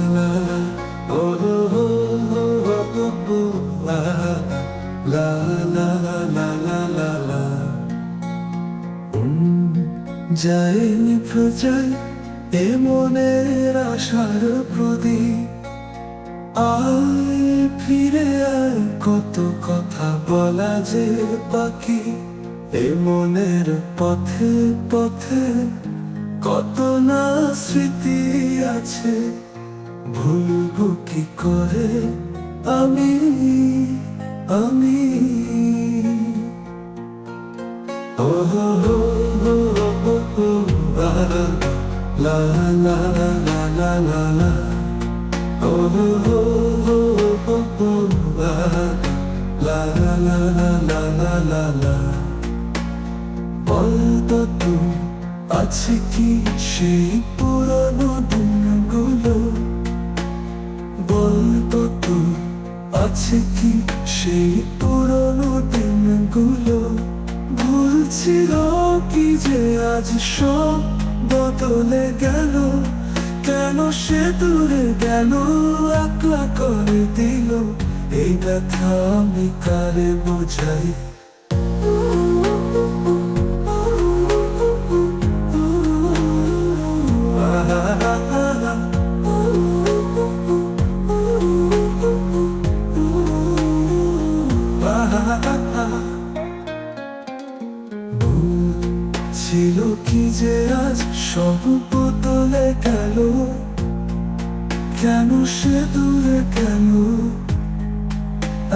Oh, oh, oh, যায়নি প্রচায় এ মনের আশার প্রতি আয় ফিরে আয়, কত কথা বলা যে পাখি এ পথে পথে কত না স্মৃতি আছে। ভুলবো কি করে আমি আমি ও হো হো হো হো হো, লা লা লা লা লা লা লা লা ও হো হো হো হো হো, লা লা লা লা লা লা লা লা বলতো তুমি আছে কি সেই পুরনো দিনগুলো আছে কি সেই পুরনো দিনগুলো? ভুলছিল কি যে আজ সব বদলে গেল? কেন সে দূরে গেল? একলা করে দিল? এই ব্যথা আমি কারে বোঝাই? ছিল কি যে আজ সব বদলে গেল? কেন সে দূরে কেন?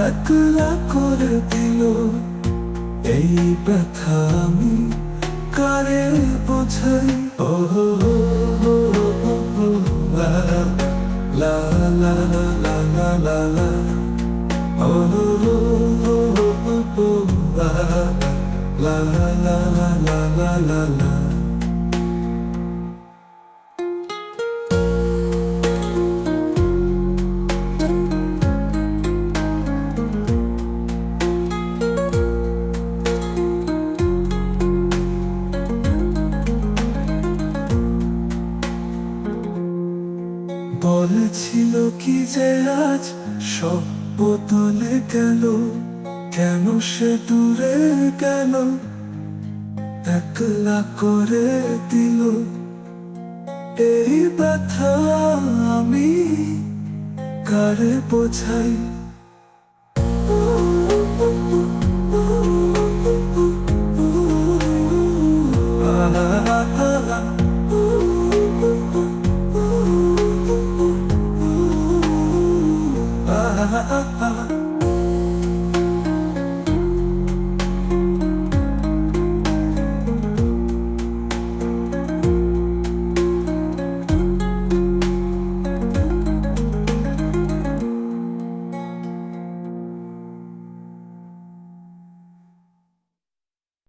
একলা করে দিল। এই ব্যথা আমি কারে বোঝাই? ও বলেছিল কি যে আজ সব বদলে গেল? কেন সে দূরে গেল? একলা করে দিল। এই ব্যথা আমি কারে বোঝাই?